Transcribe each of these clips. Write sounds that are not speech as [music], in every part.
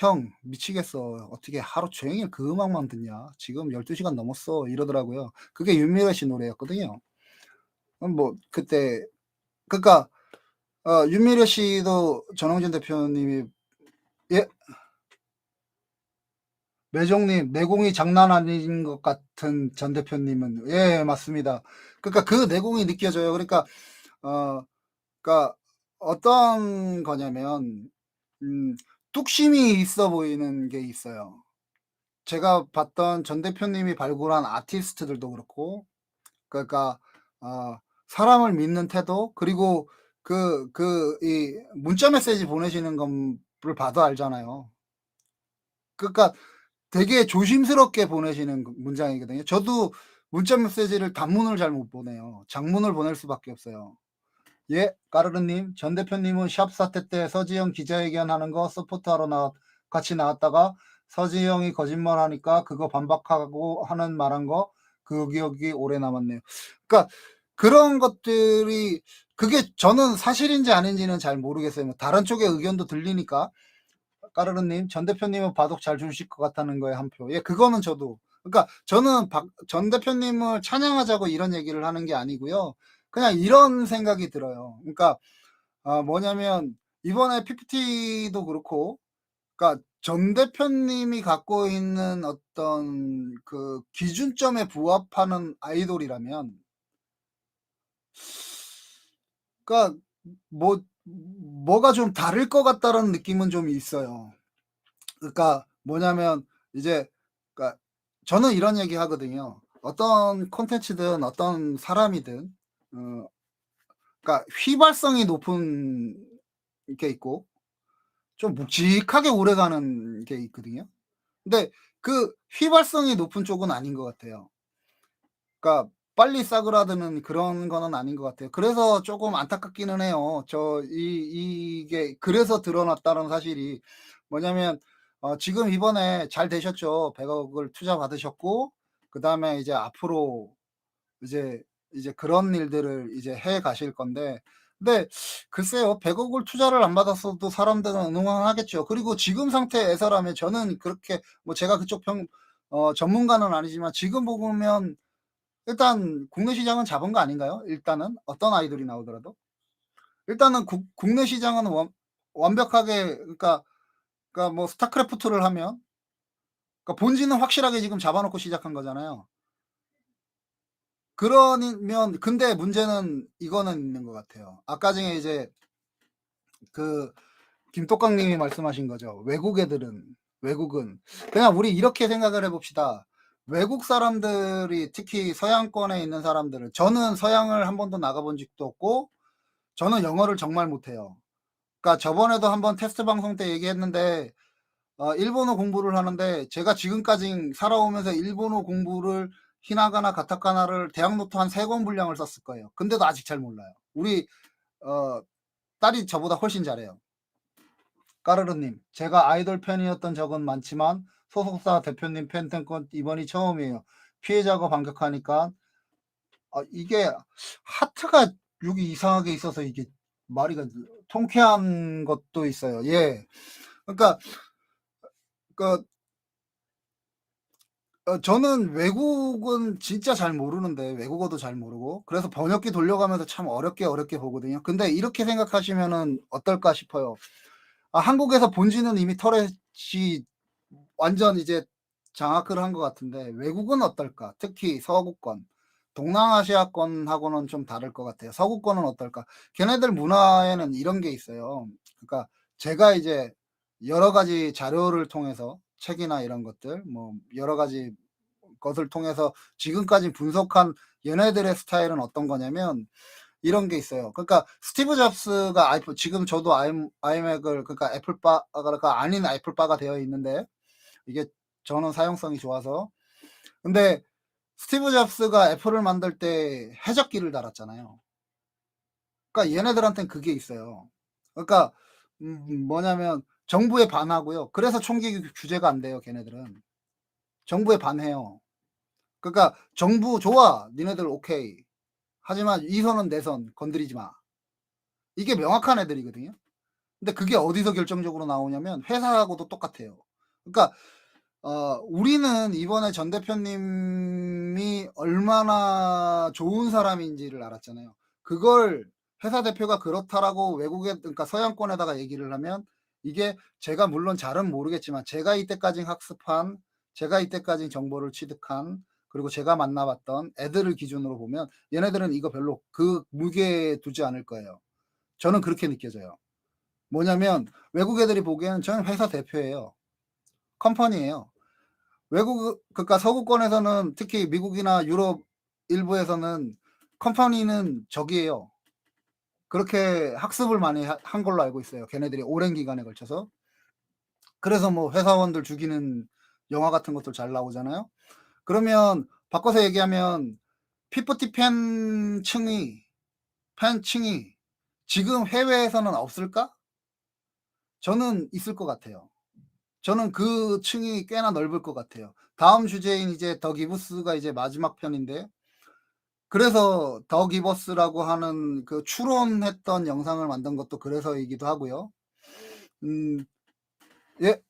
"형 미치겠어. 어떻게 하루 종일 그 음악만 듣냐. 지금 12 시간 넘었어." 이러더라고요. 그게 윤미래 씨 노래였거든요. 음뭐 그때 그러니까 어 윤미래 씨도 전홍진 대표님이 예? 매종님 "내공이 장난 아닌 것 같은 전 대표님은" 예 맞습니다. 그러니까 그 내공이 느껴져요. 그러니까 어 그러니까 어떤 거냐면 음 뚝심이 있어 보이는 게 있어요. 제가 봤던 전 대표님이 발굴한 아티스트들도 그렇고 그러니까 어 사람을 믿는 태도 그리고 그 그 이 문자 메시지 보내시는 거를 봐도 알잖아요. 그러니까 되게 조심스럽게 보내시는 그 문장이거든요. 저도 문자 메시지를 단문을 잘 못 보내요. 장문을 보낼 수밖에 없어요. 예 까르르님 "전 대표님은 샵 사태 때 서지영 기자회견하는 거 서포트하러 나왔 같이 나왔다가 서지영이 거짓말하니까 그거 반박하고 하는 말한 거 그 기억이 오래 남았네요." 그러니까 그런 것들이 그게 저는 사실인지 아닌지는 잘 모르겠어요. 뭐 다른 쪽의 의견도 들리니까. 까르르님 "전 대표님은 바둑 잘 두실 것 같다는 거에 1 표." 예 그거는 저도 그러니까 저는 박 전 대표님을 찬양하자고 이런 얘기를 하는 게 아니고요. 그냥 이런 생각이 들어요. 그러니까 아 뭐냐면 이번에 PPT도 그렇고 그러니까 전 대표님이 갖고 있는 어떤 그 기준점에 부합하는 아이돌이라면 그러니까 뭐 뭐가 좀 다를 것 같다라는 느낌은 좀 있어요. 그러니까 뭐냐면 이제 그러니까 저는 이런 얘기 하거든요. 어떤 콘텐츠든 어떤 사람이든 어 그러니까 휘발성이 높은 게 있고 좀 묵직하게 오래가는 게 있거든요. 근데 그 휘발성이 높은 쪽은 아닌 것 같아요. 그러니까 빨리 싸그라드는 그런 거는 아닌 것 같아요. 그래서 쪼금 안타깝기는 해요. 저 이 이게 그래서 드러났다는 사실이 뭐냐면 어 지금 이번에 잘 되셨죠. 100 억을 투자 받으셨고 그 다음에 이제 앞으로 이제 이제 그런 일들을 이제 해 가실 건데 근데 글쎄요. 100 억을 투자를 안 받았어도 사람들은 응원하겠죠. 그리고 지금 상태에서라면 저는 그렇게 뭐 제가 그쪽 평 어 전문가는 아니지만 지금 보면 일단 국내 시장은 잡은 거 아닌가요? 일단은 어떤 아이돌이 나오더라도? 일단은 국 국내 시장은 완 완벽하게 그러니까 그러니까 뭐 스타크래프트를 하면 그러니까 본질은 확실하게 지금 잡아 놓고 시작한 거잖아요. 그러면 근데 문제는 이거는 있는 것 같아요. 아까 전에 이제 그 김똑강 님이 말씀하신 거죠. 외국 애들은 외국은 그냥 우리 이렇게 생각을 해 봅시다. 외국 사람들이 특히 서양권에 있는 사람들은 저는 서양을 1 번도 나가 본 적도 없고 저는 영어를 정말 못해요. 그러니까 저번에도 1번 테스트 방송 때 얘기했는데 어 일본어 공부를 하는데 제가 지금까지 살아오면서 일본어 공부를 히나가나 가타카나를 대학 노트 한3권 분량을 썼을 거예요. 근데도 아직 잘 몰라요. 우리 어 딸이 저보다 훨씬 잘해요. 까르르님 "제가 아이돌 팬이었던 적은 많지만 소속사 대표님 건 이번이 처음이에요. 피해자가 반격하니까" 아 이게 하트가 여기 이상하게 있어서 이게 말이 그 통쾌한 것도 있어요. 예. 그러니까 그 어 저는 외국은 진짜 잘 모르는데 외국어도 잘 모르고 그래서 번역기 돌려가면서 참 어렵게, 어렵게 보거든요. 근데 이렇게 생각하시면은 어떨까 싶어요. 아 한국에서 본질은 이미 터렛이 완전 이제 장악을 한 것 같은데 외국은 어떨까? 특히 서구권, 동남아시아권하고는 좀 다를 것 같아요. 서구권은 어떨까? 걔네들 문화에는 이런 게 있어요. 그러니까 제가 이제 여러 가지 자료를 통해서 책이나 이런 것들 뭐 여러 가지 것을 통해서 지금까지 분석한 얘네들의 스타일은 어떤 거냐면 이런 게 있어요. 그러니까 스티브 잡스가 아이폰 지금 저도 아임 아이맥을 그러니까 애플바가 아닌 애플바가 되어 있는데 이게 저는 사용성이 좋아서 근데 스티브 잡스가 애플을 만들 때 해적기를 달았잖아요. 그러니까 얘네들한테는 그게 있어요. 그러니까 음 뭐냐면 정부에 반하고요. 그래서 총기 규제가 안 돼요 걔네들은. 정부에 반해요. 그러니까 "정부 좋아. 니네들 오케이. 하지만 이 선은 내 선. 건드리지 마." 이게 명확한 애들이거든요. 근데 그게 어디서 결정적으로 나오냐면 회사하고도 똑같아요. 그러니까 어 우리는 이번에 전 대표님이 얼마나 좋은 사람인지를 알았잖아요. 그걸 회사 대표가 그렇다라고 외국에 그러니까 서양권에다가 얘기를 하면 이게 제가 물론 잘은 모르겠지만 제가 이때까지 학습한 제가 이때까지 정보를 취득한 그리고 제가 만나봤던 애들을 기준으로 보면 얘네들은 이거 별로 그 무게 두지 않을 거예요. 저는 그렇게 느껴져요. 뭐냐면 외국 애들이 보기에는 저는 회사 대표예요. 컴퍼니예요. 외국 그러니까 서구권에서는 특히 미국이나 유럽 일부에서는 컴퍼니는 적이에요. 그렇게 학습을 많이 하- 한 걸로 알고 있어요. 걔네들이 오랜 기간에 걸쳐서. 그래서 뭐 회사원들 죽이는 영화 같은 것도 잘 나오잖아요. 그러면 바꿔서 얘기하면 피프티 팬층이 팬층이 지금 해외에서는 없을까? 저는 있을 것 같아요. 저는 그 층이 꽤나 넓을 것 같아요. 다음 주제인 이제 더 기브스가 이제 마지막 편인데 그래서 더 기버스라고 하는 그 추론했던 영상을 만든 것도 그래서이기도 하고요. 음, 예.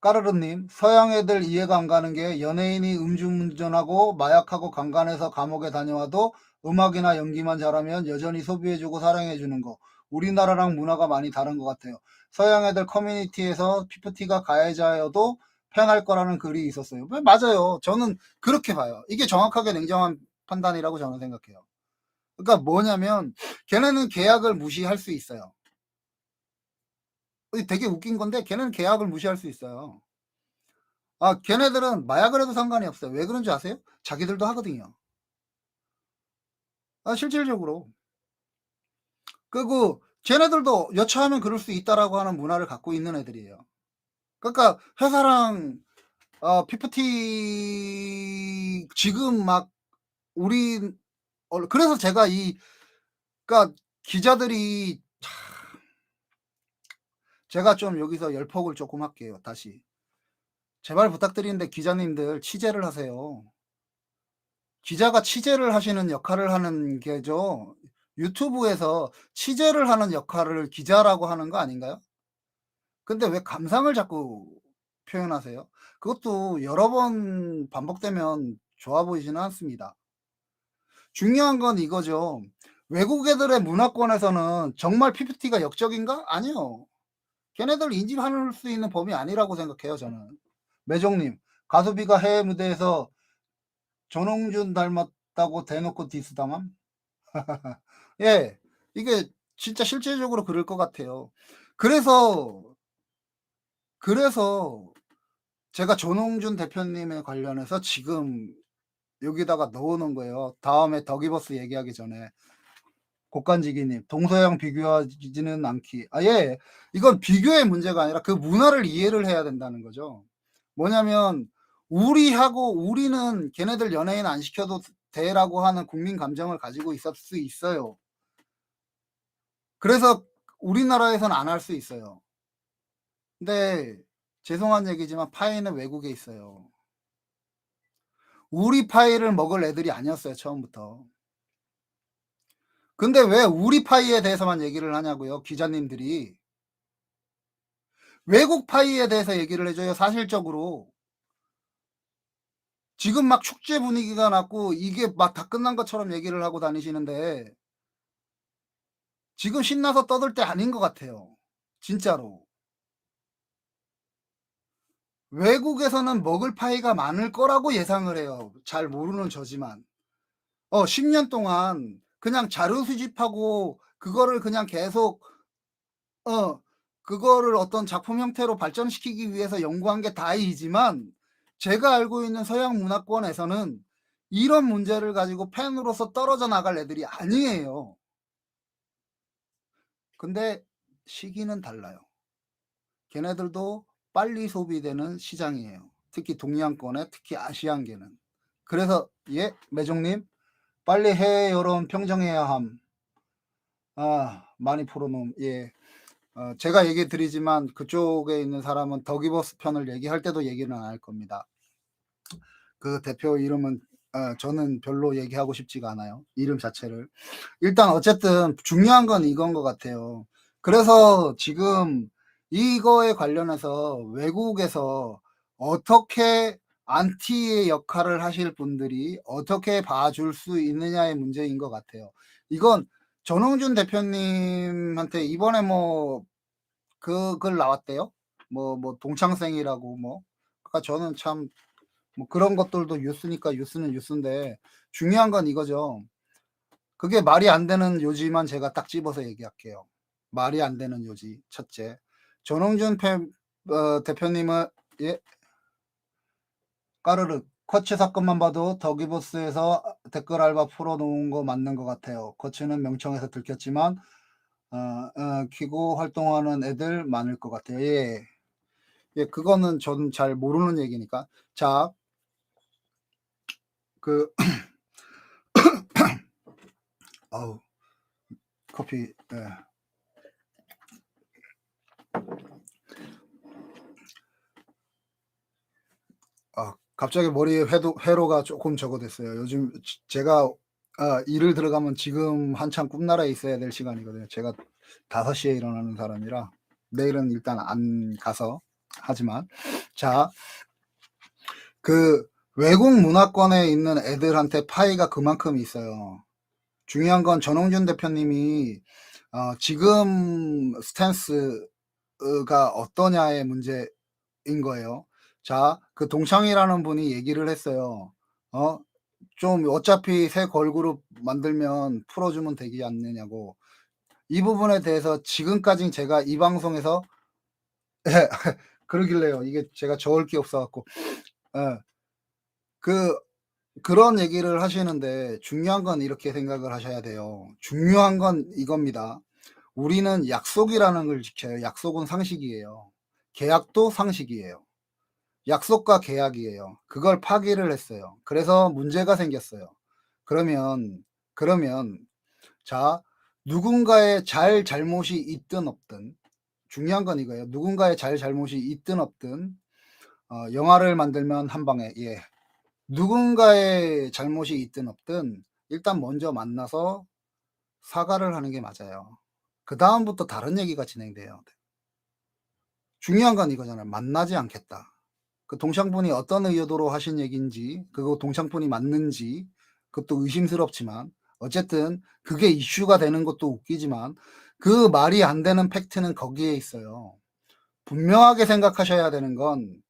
까르르님, 서양 애들 이해가 안 가는 게 연예인이 음주운전하고 마약하고 강간해서 감옥에 다녀와도 음악이나 연기만 잘하면 여전히 소비해주고 사랑해주는 거. 우리나라랑 문화가 많이 다른 것 같아요. 서양 애들 커뮤니티에서 피프티가 가해자여도 팽할 거라는 글이 있었어요. 네, 맞아요. 저는 그렇게 봐요. 이게 정확하게 냉정한 판단이라고 저는 생각해요. 그러니까 뭐냐면 걔네는 계약을 무시할 수 있어요. 이 되게 웃긴 건데 걔네는 계약을 무시할 수 있어요. 아, 걔네들은 마약을 해도 상관이 없어요. 왜 그런지 아세요? 자기들도 하거든요. 아, 실질적으로. 그리고 쟤네들도 여차하면 그럴 수 있다라고 하는 문화를 갖고 있는 애들이에요. 그러니까 회사랑 어, PPT 지금 막 우리 어, 그래서 제가 이 그러니까 기자들이 참, 제가 좀 여기서 열폭을 조금 할게요. 다시 제발 부탁드리는데 기자님들 취재를 하세요. 기자가 취재를 하시는 역할을 하는 게죠. 유튜브에서 취재를 하는 역할을 기자라고 하는 거 아닌가요? 근데 왜 감상을 자꾸 표현하세요? 그것도 여러 번 반복되면 좋아 보이지는 않습니다. 중요한 건 이거죠. 외국 애들의 문화권에서는 정말 PPT가 역적인가? 아니요. 걔네들 인지할 수 있는 범위 아니라고 생각해요, 저는. 매종님, 가수비가 해외 무대에서 전홍준 닮았다고 대놓고 디스당함? [laughs] 예, 이게 진짜 실질적으로 그럴 것 같아요. 그래서, 그래서 제가 전홍준 대표님에 관련해서 지금 여기다가 넣어놓은 거예요. 다음에 더기버스 얘기하기 전에. 곡간지기님, 동서양 비교하지는 않기. 아, 예. 이건 비교의 문제가 아니라 그 문화를 이해를 해야 된다는 거죠. 뭐냐면, 우리하고 우리는 걔네들 연예인 안 시켜도 돼라고 하는 국민 감정을 가지고 있을 수 있어요. 그래서 우리나라에서는 안 할 수 있어요. 근데 죄송한 얘기지만 파이는 외국에 있어요. 우리 파이를 먹을 애들이 아니었어요, 처음부터. 근데 왜 우리 파이에 대해서만 얘기를 하냐고요, 기자님들이. 외국 파이에 대해서 얘기를 해줘요, 사실적으로. 지금 막 축제 분위기가 났고, 이게 막 다 끝난 것처럼 얘기를 하고 다니시는데, 지금 신나서 떠들 때 아닌 것 같아요. 진짜로. 외국에서는 먹을 파이가 많을 거라고 예상을 해요. 잘 모르는 저지만. 어, 10년 동안 그냥 자료 수집하고 그거를 그냥 계속 어, 그거를 어떤 작품 형태로 발전시키기 위해서 연구한 게 다이지만 제가 알고 있는 서양 문화권에서는 이런 문제를 가지고 팬으로서 떨어져 나갈 애들이 아니에요. 근데 시기는 달라요. 걔네들도 빨리 소비되는 시장이에요. 특히 동양권에 특히 아시안계는. 그래서 예 매종님 빨리 해외 여론 평정해야 함. 아 많이 풀어놓은 예. 어, 제가 얘기 드리지만 그쪽에 있는 사람은 더기버스 편을 얘기할 때도 얘기는 안 할 겁니다. 그 대표 이름은 어, 저는 별로 얘기하고 싶지가 않아요. 이름 자체를. 일단 어쨌든 중요한 건 이건 것 같아요. 그래서 지금 이거에 관련해서 외국에서 어떻게 안티의 역할을 하실 분들이 어떻게 봐줄 수 있느냐의 문제인 것 같아요. 이건 전홍준 대표님한테 이번에 뭐 그 글 나왔대요. 뭐뭐 동창생이라고 뭐. 그러니까 저는 참 뭐 그런 것들도 뉴스니까 뉴스는 뉴스인데 중요한 건 이거죠. 그게 말이 안 되는 요지만 제가 딱 집어서 얘기할게요. 말이 안 되는 요지. 첫째. 전홍준 패, 어, 대표님은 예. 까르르 커츠 사건만 봐도 더기보스에서 댓글 알바 풀어놓은 거 맞는 것 같아요. 커츠는 명청에서 들켰지만 어, 어, 키고 활동하는 애들 많을 것 같아요. 예, 예, 그거는 저는 잘 모르는 얘기니까. 자, 그 [coughs] 어우 커피. 예. 아, 갑자기 머리에 회도, 회로가 조금 적어됐어요. 요즘 지- 제가 아, 일을 들어가면 지금 한창 꿈나라에 있어야 될 시간이거든요. 제가 5시에 일어나는 사람이라 내일은 일단 안 가서 하지만 자, 그 외국 문화권에 있는 애들한테 파이가 그만큼 있어요. 중요한 건 전홍준 대표님이 어, 지금 스탠스가 어떠냐의 문제인 거예요. 자, 그 동창이라는 분이 얘기를 했어요. 어, 좀 어차피 새 걸그룹 만들면 풀어주면 되지 않느냐고. 이 부분에 대해서 지금까지 제가 이 방송에서 예, [laughs] 그러길래요. 이게 제가 적을 게 없어갖고. 예. 그, 그런 얘기를 하시는데 중요한 건 이렇게 생각을 하셔야 돼요. 중요한 건 이겁니다. 우리는 약속이라는 걸 지켜요. 약속은 상식이에요. 계약도 상식이에요. 약속과 계약이에요. 그걸 파기를 했어요. 그래서 문제가 생겼어요. 그러면, 그러면, 자, 누군가의 잘 잘못이 있든 없든, 중요한 건 이거예요. 누군가의 잘 잘못이 있든 없든, 어, 영화를 만들면 한 방에, 예. 누군가의 잘못이 있든 없든, 일단 먼저 만나서 사과를 하는 게 맞아요. 그 다음부터 다른 얘기가 진행돼요. 중요한 건 이거잖아요. 만나지 않겠다. 그 동창분이 어떤 의도로 하신 얘기인지, 그거 동창분이 맞는지, 그것도 의심스럽지만, 어쨌든 그게 이슈가 되는 것도 웃기지만, 그 말이 안 되는 팩트는 거기에 있어요. 분명하게 생각하셔야 되는 건,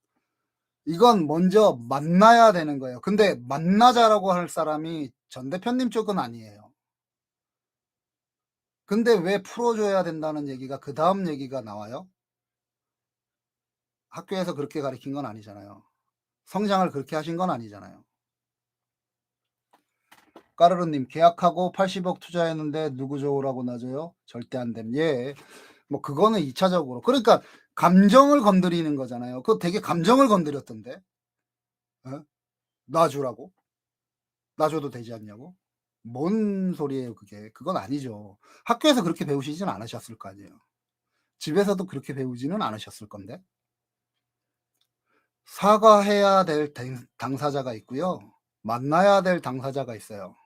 이건 먼저 만나야 되는 거예요. 근데 만나자라고 할 사람이 전 대표님 쪽은 아니에요. 근데 왜 풀어줘야 된다는 얘기가 그 다음 얘기가 나와요? 학교에서 그렇게 가르친 건 아니잖아요. 성장을 그렇게 하신 건 아니잖아요. 까르르님 계약하고 80억 투자했는데 누구 좋으라고 놔줘요? 절대 안 됨. 예. 뭐 그거는 2차적으로. 그러니까 감정을 건드리는 거잖아요. 그거 되게 감정을 건드렸던데. 어? 놔주라고? 놔줘도 되지 않냐고? 뭔 소리예요 그게? 그건 아니죠. 학교에서 그렇게 배우시진 않으셨을 거 아니에요. 집에서도 그렇게 배우지는 않으셨을 건데. 사과해야 될 당- 당사자가 있고요. 만나야 될 당사자가 있어요.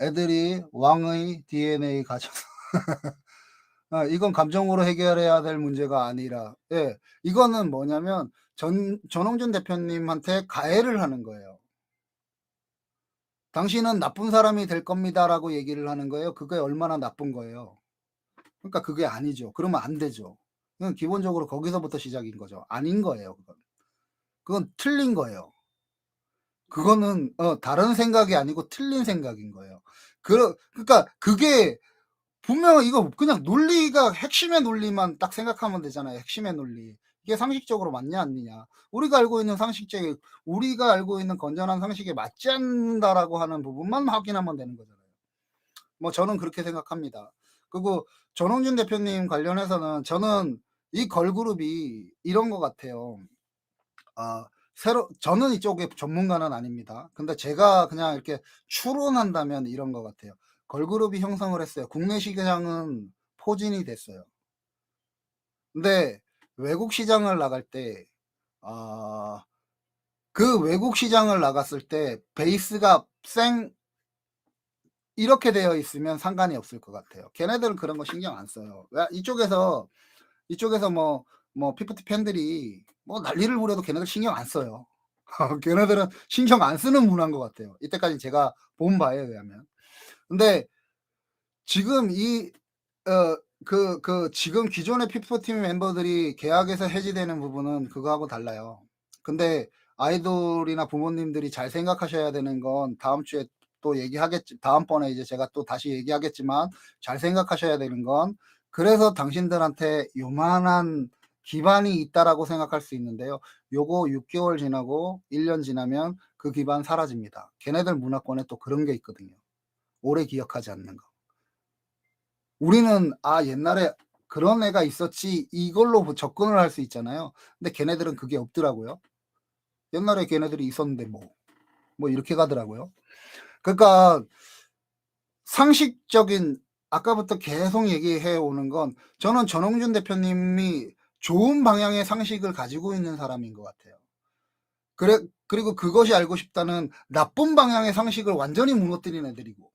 애들이 왕의 DNA 가져서 [laughs] 아, 이건 감정으로 해결해야 될 문제가 아니라 예, 이거는 뭐냐면 전 전홍준 대표님한테 가해를 하는 거예요. 당신은 나쁜 사람이 될 겁니다라고 얘기를 하는 거예요. 그게 얼마나 나쁜 거예요. 그러니까 그게 아니죠. 그러면 안 되죠. 그건 기본적으로 거기서부터 시작인 거죠. 아닌 거예요. 그건, 그건 틀린 거예요. 그거는 어, 다른 생각이 아니고 틀린 생각인 거예요. 그, 그러니까 그게 분명 이거 그냥 논리가 핵심의 논리만 딱 생각하면 되잖아요. 핵심의 논리. 이게 상식적으로 맞냐 아니냐. 우리가 알고 있는 상식적이 우리가 알고 있는 건전한 상식에 맞지 않는다라고 하는 부분만 확인하면 되는 거잖아요. 뭐 저는 그렇게 생각합니다. 그리고 전홍준 대표님 관련해서는 저는 이 걸그룹이 이런 것 같아요. 아, 새로 저는 이쪽에 전문가는 아닙니다. 근데 제가 그냥 이렇게 추론한다면 이런 것 같아요. 걸그룹이 형성을 했어요. 국내 시장은 포진이 됐어요. 근데 외국 시장을 나갈 때, 아, 그 외국 시장을 나갔을 때 베이스가 생 이렇게 되어 있으면 상관이 없을 것 같아요. 걔네들은 그런 거 신경 안 써요. 왜? 이쪽에서 이쪽에서 뭐 뭐 피프티 팬들이 뭐 난리를 부려도 걔네들 신경 안 써요. [laughs] 걔네들은 신경 안 쓰는 문화인 것 같아요. 이때까지 제가 본 바에 의하면. 근데 지금 이 어 그 그 지금 기존의 피프티 멤버들이 계약에서 해지되는 부분은 그거하고 달라요. 근데 아이돌이나 부모님들이 잘 생각하셔야 되는 건 다음 주에 또 얘기하겠지 다음번에 이제 제가 또 다시 얘기하겠지만 잘 생각하셔야 되는 건 그래서 당신들한테 요만한 기반이 있다라고 생각할 수 있는데요. 요거 6개월 지나고 1년 지나면 그 기반 사라집니다. 걔네들 문화권에 또 그런 게 있거든요. 오래 기억하지 않는 거. 우리는 아 옛날에 그런 애가 있었지 이걸로 접근을 할 수 있잖아요. 근데 걔네들은 그게 없더라고요. 옛날에 걔네들이 있었는데 뭐, 뭐 이렇게 가더라고요. 그러니까 상식적인 아까부터 계속 얘기해 오는 건 저는 전홍준 대표님이 좋은 방향의 상식을 가지고 있는 사람인 것 같아요. 그래, 그리고 그것이 알고 싶다는 나쁜 방향의 상식을 완전히 무너뜨린 애들이고.